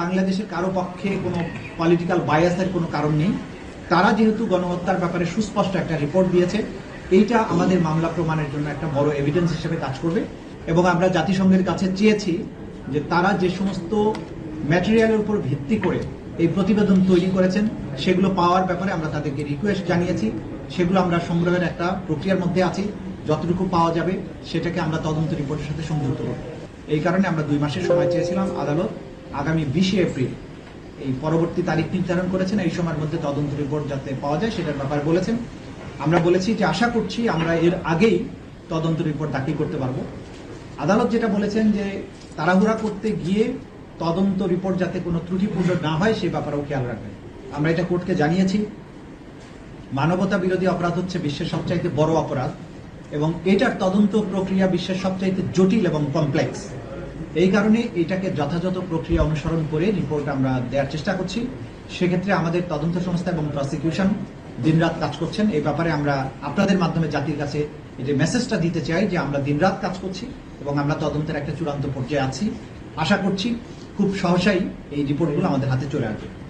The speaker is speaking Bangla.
বাংলাদেশের কারও পক্ষে কোনো পলিটিক্যাল বায়াসের কোনো কারণ নেই। তারা যেহেতু গণহত্যার ব্যাপারে সুস্পষ্ট একটা রিপোর্ট দিয়েছে, এইটা আমাদের মামলা প্রমাণের জন্য একটা বড় এভিডেন্স হিসেবে কাজ করবে। এবং আমরা জাতিসংঘের কাছে চেয়েছি যে তারা যে সমস্ত ম্যাটেরিয়ালের উপর ভিত্তি করে এই প্রতিবেদন তৈরি করেছেন, সেগুলো পাওয়ার ব্যাপারে আমরা তাদেরকে রিকোয়েস্ট জানিয়েছি। সেগুলো আমরা সংগ্রহের একটা প্রক্রিয়ার মধ্যে আছি। যতটুকু পাওয়া যাবে, সেটাকে আমরা তদন্ত রিপোর্টের সাথে সংযুক্ত করব। এই কারণে আমরা দুই মাসের সময় চেয়েছিলাম আদালত। আগামী বিশে এপ্রিল। এই পরবর্তী তারিখ নির্ধারণ করেছেন, এই সময়ের মধ্যে তদন্ত রিপোর্ট যাতে পাওয়া যায় সেটার ব্যাপারে বলেছেন। আমরা বলেছি যে আশা করছি আমরা এর আগেই তদন্ত রিপোর্ট দাখিল করতে পারব। আদালত যেটা বলেছেন যে তাড়াহুড়া করতে গিয়ে তদন্ত রিপোর্ট যাতে কোনো ত্রুটিপূর্ণ না হয় সে ব্যাপারেও খেয়াল রাখবেন। আমরা এটা কোর্টকে জানিয়েছি। মানবতা বিরোধী অপরাধ হচ্ছে বিশ্বের সবচাইতে বড় অপরাধ এবং এটার তদন্ত প্রক্রিয়া বিশ্বের সবচাইতে জটিল এবং কমপ্লেক্স এই কারণে এটাকে যথাযথ প্রক্রিয়া অনুসরণ করে রিপোর্ট আমরা দেওয়ার চেষ্টা করছি। সেক্ষেত্রে আমাদের তদন্ত সংস্থা এবং প্রসিকিউশন দিনরাত কাজ করছেন। এই ব্যাপারে আমরা আপনাদের মাধ্যমে জাতির কাছে এই যে মেসেজটা দিতে চাই যে আমরা দিনরাত কাজ করছি এবং আমরা তদন্তের একটা চূড়ান্ত পর্যায়ে আছি। আশা করছি খুব সহসাই এই রিপোর্টগুলো আমাদের হাতে চলে আসবে।